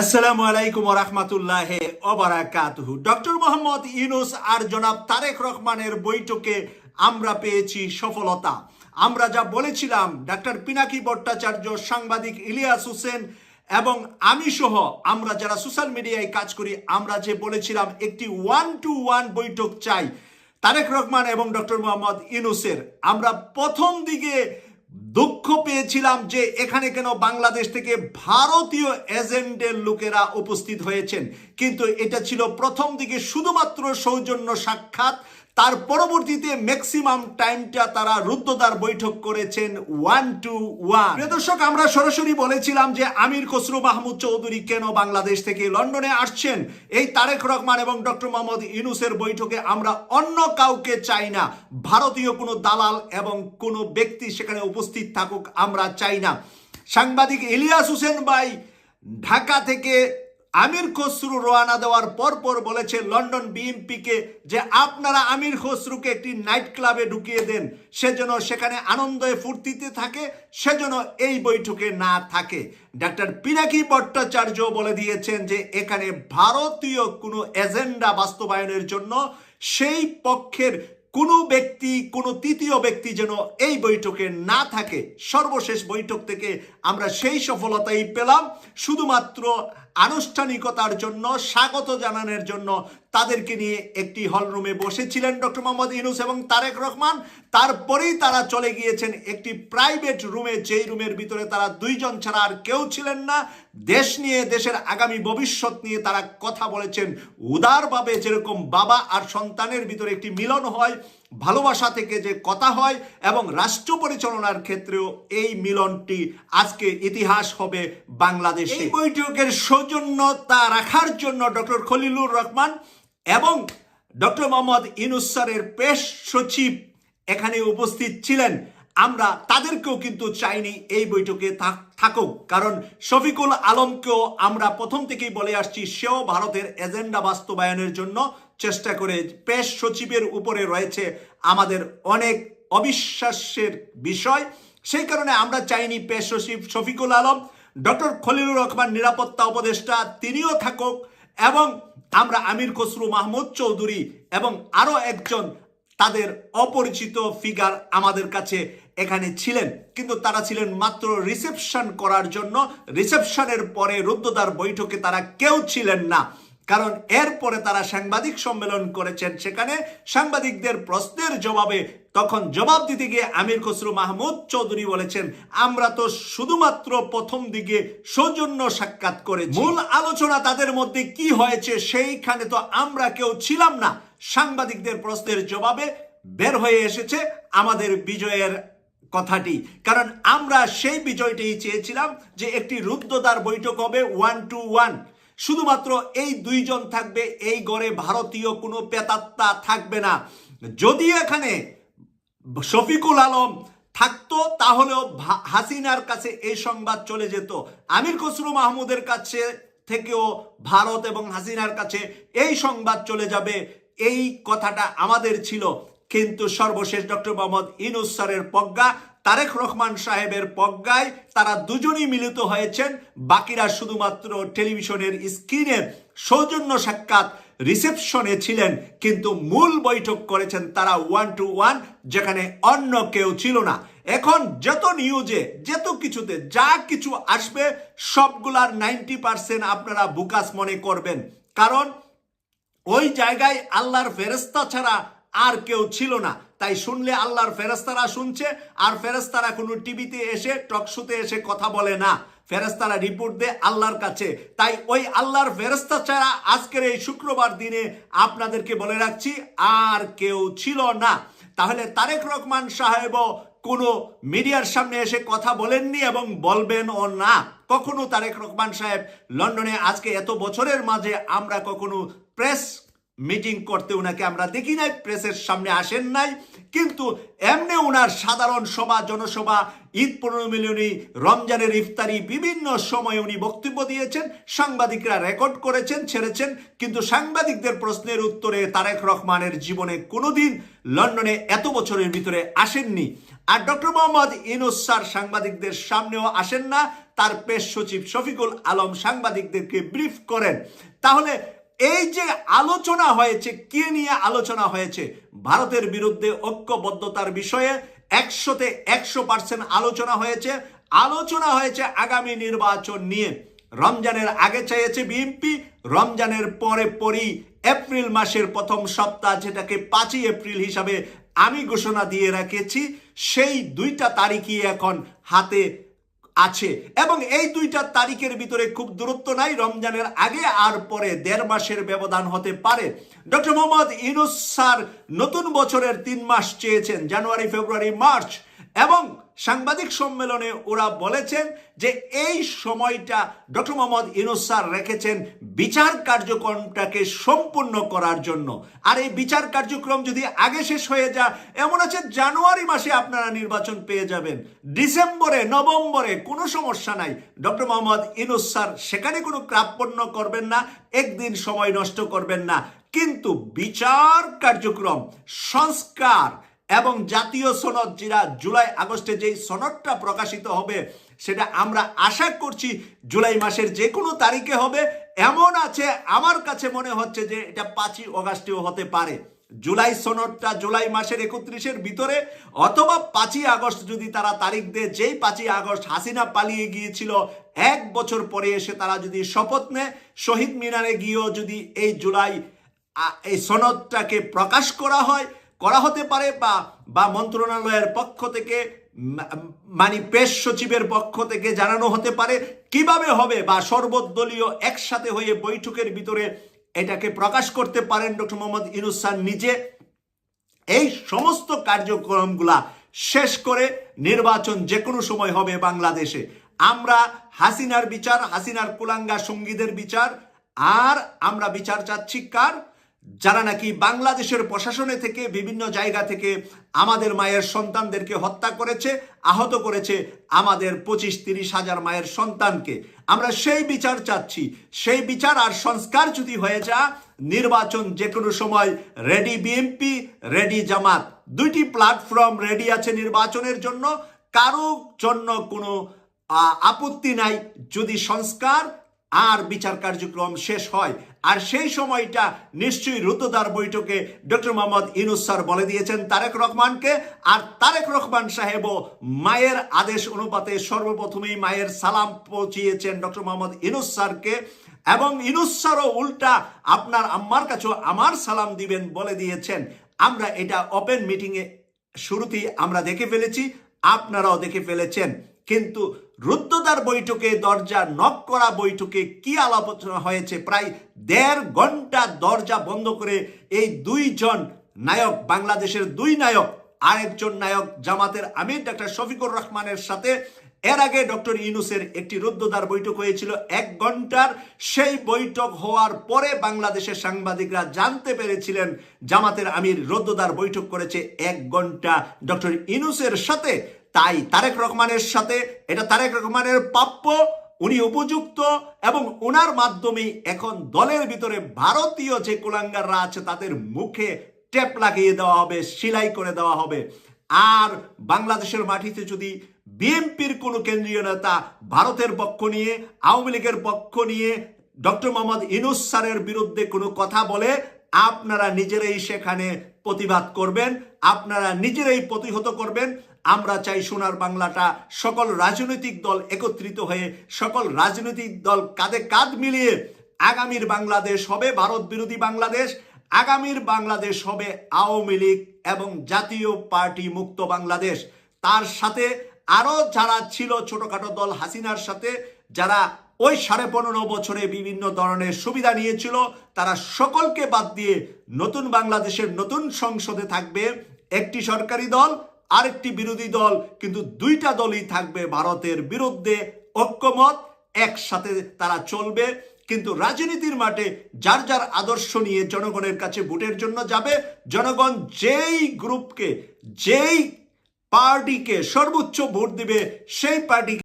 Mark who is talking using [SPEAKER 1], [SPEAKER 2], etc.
[SPEAKER 1] আসসালামু আলাইকুম রহমতুল্লাহ ওবারাকাতুহু। ডক্টর মোহাম্মদ ইউনুস আর জনাব তারেক রহমানের বৈঠকে আমরা পেয়েছি সফলতা। আমরা যা বলেছিলাম, ডাক্তার পিনাকি ভট্টাচার্য, সাংবাদিক ইলিয়াস হোসেন এবং আমি সহ আমরা যারা সোশ্যাল মিডিয়ায় কাজ করি, আমরা যে বলেছিলাম, একটি ওয়ান টু ওয়ান বৈঠক চাই তারেক রহমান এবং ডক্টর মোহাম্মদ ইউনুসের। আমরা প্রথম দিকে দুঃখ পেয়েছিলাম যে এখানে কেন বাংলাদেশ থেকে ভারতীয় এজেন্টের লোকেরা উপস্থিত হয়েছেন। কিন্তু এটা ছিল প্রথম দিকে শুধুমাত্র সৌজন্য সাক্ষাৎ তার পরবর্তীতে ম্যাক্সিমাম টাইমটা তারা রুদ্ধদ্বার বৈঠক করেছেন ওয়ান টু ওয়ান প্রিয় দর্শক, আমরা সরাসরি বলেছিলাম যে আমির খসরু মাহমুদ চৌধুরী কেন বাংলাদেশ থেকে লন্ডনে আসছেন? এই তারেক রহমান এবং ডক্টর মোহাম্মদ ইউনুসের বৈঠকে আমরা অন্য কাউকে চাই না। ভারতীয় কোনো দালাল এবং কোনো ব্যক্তি সেখানে উপস্থিত থাকুক, আমরা চাই না। সাংবাদিক ইলিয়াস হোসেন ভাই ঢাকা থেকে আমির খসরু রওনা দেওয়ার পর পর বলেছে লন্ডন বিএমপিকে যে আপনারা আমির খসরুকে একটি নাইট ক্লাবে ঢুকিয়ে দেন সেজন্য সেখানে আনন্দে ফুর্তিতে থাকে সেজন্য এই বৈঠকে না থাকে। ডাক্তার পিনাকি ভট্টাচার্য বলে দিয়েছেন যে এখানে ভারতীয় কোনো এজেন্ডা বাস্তবায়নের জন্য সেই পক্ষের কোনো ব্যক্তি, কোনো তৃতীয় ব্যক্তি যেন এই বৈঠকে না থাকে। সর্বশেষ বৈঠক থেকে আমরা সেই সফলতাই পেলাম। শুধুমাত্র আনুষ্ঠানিকতার জন্য, স্বাগত জানানোর জন্য তাদেরকে নিয়ে একটি হলরুমে বসেছিলেন ডক্টর মোহাম্মদ ইউনুস এবং তারেক রহমান। তারপরেই তারা চলে গিয়েছেন একটি প্রাইভেট রুমে, যেই রুমের ভিতরে তারা দুইজন ছাড়া আর কেউ ছিলেন না। দেশ নিয়ে, দেশের আগামী ভবিষ্যৎ নিয়ে তারা কথা বলেছেন। উদারভাবে যেরকম বাবা আর সন্তানের ভিতরে একটি মিলন হয় ভালোবাসা থেকে যে কথা হয় এবং রাষ্ট্র পরিচালনার ক্ষেত্রেও এই মিলনটি আজকে ইতিহাস হবে বাংলাদেশে। এই বৈঠকের সৌজন্যতা রাখার জন্য ডক্টর খলিলুর রহমান এবং ডক্টর মোহাম্মদ ইনুস স্যারের পেশ সচিব এখানে উপস্থিত ছিলেন। আমরা তাদেরকেও কিন্তু চাইনি এই বৈঠকে থাক- থাকুক, কারণ শফিকুল আলমকেও আমরা প্রথম থেকেই বলে আসছি, সেও ভারতের এজেন্ডা বাস্তবায়নের জন্য চেষ্টা করে পেশ সচিবের উপরে রয়েছে আমাদের অনেক অবিশ্বাসের বিষয়। সেই কারণে আমরা চাইনি পেশ সচিব শফিকুল আলম, ডক্টর খলিলুর রহমান নিরাপত্তা উপদেষ্টা, তিনিও থাকুক এবং আমরা আমির খসরু মাহমুদ চৌধুরী এবং আরও একজন তাদের অপরিচিত ফিগার আমাদের কাছে এখানে ছিলেন। কিন্তু তারা ছিলেন মাত্র রিসেপশন করার জন্য। রিসেপশনের পরে রুদ্ধদ্বার বৈঠকে তারা কেউ ছিলেন না। কারণ এরপরে তারা সাংবাদিক সম্মেলন করেছেন। সেখানে সাংবাদিকদের প্রশ্নের জবাবে তখন জবাব দিতে গিয়ে আমির খসরু মাহমুদ চৌধুরী বলেছেন আমরা তো শুধুমাত্র প্রথম দিকে সৌজন্য সাক্ষাৎ করে মূল আলোচনা তাদের মধ্যে কি হয়েছে সেইখানে তো আমরা কেউ ছিলাম না। সাংবাদিকদের প্রশ্নের জবাবে বের হয়ে এসেছে আমাদের বিজয়ের কথাটি। কারণ আমরা সেই বিজয়টাই চেয়েছিলাম যে একটি রুদ্ধদ্বার বৈঠক হবে ওয়ান টু ওয়ান শুধুমাত্র এই দুইজন থাকবে, এই গড়ে ভারতীয় কোনো পেতাত্তা থাকবে না। যদি এখানে শফিকুল আলম থাকতো, তাহলেও হাসিনার কাছে এই সংবাদ চলে যেত। আমির খসরু মাহমুদের কাছে থেকেও ভারত এবং হাসিনার কাছে এই সংবাদ চলে যাবে। এই কথাটা আমাদের ছিল। কিন্তু সর্বশেষ ডক্টর মোহাম্মদ ইনুস প্রজ্ঞা তারেক রহমান সাহেবের প্রজ্ঞায় তারা দুজনই মিলিত হয়েছেন। বাকিরা শুধুমাত্র টেলিভিশনের স্ক্রিনে সৌজন্য সাক্ষাৎ রিসেপশনে ছিলেন, কিন্তু মূল বৈঠক করেছেন তারা ওয়ান টু ওয়ান যেখানে অন্য কেউ ছিল না। এখন যত নিউজে, যত কিছুতে যা কিছু আসবে, সবগুলার নাইনটি পার্সেন্ট আপনারা বুকাস মনে করবেন। কারণ ওই জায়গায় আল্লাহর ফেরেস্তা ছাড়া আর কেউ ছিল না। তাই শুনলে আল্লাহর ফেরেস্তারা শুনছে, আর ফেরেস্তারা কোনো টিভিতে এসে টকশোতে এসে কথা বলে না। ফেরেস্তারা রিপোর্ট দেয় আল্লাহর কাছে। তাই ওই আল্লাহর ফেরেস্তা ছাড়া আজকের এই শুক্রবার দিনে আপনাদেরকে বলে রাখছি, আর কেউ ছিল না। তাহলে তারেক রহমান সাহেবও কোনো মিডিয়ার সামনে এসে কথা বলেননি এবং বলবেন ও না। কখনো তারেক রহমান সাহেব, লন্ডনে আজকে এত বছরের মাঝে আমরা কখনো প্রেস মিটিং করতে ওনাকে আমরা দেখি নাই প্রেসের সামনে আসেন নাই, কিন্তু এমনি ওনার সাধারণ সভা, জনসভা, ঈদ পুনর্মিলনী রমজানের ইফতারি, বিভিন্ন সময়ে উনি বক্তব্য দিয়েছেন, সাংবাদিকরা রেকর্ড করেছেন, ছেড়েছেন, কিন্তু সাংবাদিকদের প্রশ্নের উত্তরে তারেক রহমানের জীবনে কোনোদিন লন্ডনে এত বছরের ভিতরে আসেননি। আর ডক্টর মোহাম্মদ ইনুস সাংবাদিকদের সামনেও আসেন না, তার পেশ সচিব শফিকুল আলম সাংবাদিকদেরকে ব্রিফ করেন। তাহলে এই যে আলোচনা হয়েছে, কে নিয়ে আলোচনা হয়েছে? ভারতের বিরুদ্ধে ঐক্যবদ্ধতার বিষয়ে একশোতে একশো পার্সেন্ট আলোচনা হয়েছে। আলোচনা হয়েছে আগামী নির্বাচন নিয়ে। রমজানের আগে চেয়েছে বিএনপি, রমজানের পরে পরই এপ্রিল মাসের প্রথম সপ্তাহ যেটাকে পাঁচই এপ্রিল হিসাবে আমি ঘোষণা দিয়ে রেখেছি, সেই দুইটা তারিখই এখন হাতে আছে। এবং এই দুইটা তারিখের ভিতরে খুব দূরত্ব নাই, রমজানের আগে আর পরে দেড় মাসের ব্যবধান হতে পারে। ডক্টর মোহাম্মদ ইনুস স্যার নতুন বছরের তিন মাস চেয়েছেন, জানুয়ারি, ফেব্রুয়ারি, মার্চ। এবং সাংবাদিক সম্মেলনে ওরা বলেছেন যে এই সময়টা ডক্টর মোহাম্মদ ইনুস স্যার রেখেছেন বিচার কার্যক্রমটাকে সম্পূর্ণ করার জন্য। আর এই বিচার কার্যক্রম যদি আগে শেষ হয়ে যা এমন আছে জানুয়ারি মাসে আপনারা নির্বাচন পেয়ে যাবেন। ডিসেম্বরে, নভেম্বরে কোনো সমস্যা নাই। ডক্টর মোহাম্মদ ইনুস স্যার সেখানে কোনো ক্রাপণ্য করবেন না, একদিন সময় নষ্ট করবেন না। কিন্তু বিচার কার্যক্রম, সংস্কার এবং জাতীয় সনদ যেটা জুলাই আগস্টে যেই সনদটা প্রকাশিত হবে, সেটা আমরা আশা করছি জুলাই মাসের যে কোনো তারিখে হবে। এমন আছে, আমার কাছে মনে হচ্ছে যে এটা পাঁচই অগাস্টেও হতে পারে। জুলাই সনদটা জুলাই মাসের একত্রিশের ভিতরে, অথবা পাঁচই আগস্ট যদি তারা তারিখ দেয়, যেই পাঁচই আগস্ট হাসিনা পালিয়ে গিয়েছিল, এক বছর পরে এসে তারা যদি শপথ নেয়, শহীদ মিনারে গিয়েও যদি এই জুলাই এই সনদটাকে প্রকাশ করা হয় করা হতে পারে বা বা মন্ত্রণালয়ের পক্ষ থেকে মানে পেশ সচিবের পক্ষ থেকে জানানো হতে পারে কীভাবে হবে বা সর্বদলীয় একসাথে হয়ে বৈঠকের ভিতরে এটাকে প্রকাশ করতে পারেন ডক্টর মোহাম্মদ ইনুস স্যার নিজে। এই সমস্ত কার্যক্রমগুলা শেষ করে নির্বাচন যে কোনো সময় হবে বাংলাদেশে। আমরা হাসিনার বিচার, হাসিনার কুলাঙ্গা সঙ্গীদের বিচার, আর আমরা বিচার চাচ্ছি কার? যারা নাকি বাংলাদেশের প্রশাসনে থেকে বিভিন্ন জায়গা থেকে আমাদের মায়ের সন্তানদেরকে হত্যা করেছে, আহত করেছে আমাদের পঁচিশ তিরিশ হাজার মায়ের সন্তানকে। আমরা সেই বিচার চাচ্ছি। সেই বিচার আর সংস্কার যদি হয়ে যা নির্বাচন যে কোনো সময় রেডি বিএনপি, রেডি জামাত। দুইটি প্ল্যাটফর্ম রেডি আছে নির্বাচনের জন্য। কারও জন্য কোনো আপত্তি নাই যদি সংস্কার আর বিচার কার্যক্রম শেষ হয়। আর সেই সময়টা নিশ্চয়ই রুতদার বৈঠকে ডক্টর মোহাম্মদ ইনুস স্যার বলে দিয়েছেন, তারেক রহমানকে। আর তারেক রহমান সাহেবও মায়ের আদেশ অনুপাতে সর্বপ্রথমেই মায়ের সালাম পৌঁছিয়েছেন ডক্টর মোহাম্মদ ইনুস স্যারকে। এবং ইনুস স্যারও উল্টা আপনার আম্মার কাছেও আমার সালাম দিবেন বলে দিয়েছেন। আমরা এটা ওপেন মিটিংয়ে শুরুতেই আমরা দেখে ফেলেছি। আপনারাও দেখে ফেলেছেন। কিন্তু রুদ্রদার বৈঠকে, দরজা নক করা বৈঠকে কি আলোচনা হয়েছে? প্রায় দেড় ঘণ্টা দরজা বন্ধ করে এই দুইজন নায়ক, বাংলাদেশের দুই নায়ক, আরেকজন নায়ক জামাতের আমির ডাক্তার শফিকুর রহমানের সাথে এর আগে ডক্টর ইউনুসের একটি রুদ্ধদ্বার বৈঠক হয়েছিল। এক ঘণ্টার সেই বৈঠক হওয়ার পরে বাংলাদেশের সাংবাদিকরা জানতে পেরেছিলেন, জামাতের আমির রুদ্ধদ্বার বৈঠক করেছে এক ঘণ্টা। ডক্টর ইউনুসের সাথে, তাই তারেক রহমানের সাথে, এটা তারেক রহমানের প্রাপ্য, উনি উপযুক্ত এবং ওনার মাধ্যমেই এখন দলের ভিতরে ভারতীয় যে কুলাঙ্গাররা আছে, তাদের মুখে টেপ লাগিয়ে দেওয়া হবে, সেলাই করে দেওয়া হবে। আর বাংলাদেশের মাটিতে যদি বিএনপির কোনো কেন্দ্রীয় নেতা ভারতের পক্ষ নিয়ে, আওয়ামী লীগের পক্ষ নিয়ে, ডক্টর মোহাম্মদ ইনুস স্যারের বিরুদ্ধে কোনো কথা বলে আপনারা নিজেরাই সেখানে প্রতিবাদ করবেন, আপনারা নিজেরাই প্রতিহত করবেন। আমরা চাই সোনার বাংলাটা সকল রাজনৈতিক দল একত্রিত হয়ে, সকল রাজনৈতিক দল কাঁধে কাঁধ মিলিয়ে আগামীর বাংলাদেশ হবে ভারত বিরোধী বাংলাদেশ, আগামীর বাংলাদেশ হবে আওয়ামী লীগ এবং জাতীয় পার্টি মুক্ত বাংলাদেশ। তার সাথে আরও যারা ছিল ছোটখাটো দল হাসিনার সাথে, যারা ওই সাড়ে পনেরো বছরে বিভিন্ন ধরনের সুবিধা নিয়েছিল, তারা সকলকে বাদ দিয়ে নতুন বাংলাদেশের নতুন সংসদে থাকবে। একটি সরকারি দল, আরেকটি বিরোধী দল, কিন্তু দুইটা দলই থাকবে ভারতের বিরুদ্ধে ঐক্যমত, একসাথে তারা চলবে। কিন্তু রাজনীতির মাঠে যার যার আদর্শ নিয়ে জনগণের কাছে ভোটের জন্য যাবে, জনগণ যেই গ্রুপকে, যেই পার্টিকে সর্বোচ্চ ভোট দিবে সেই পার্টি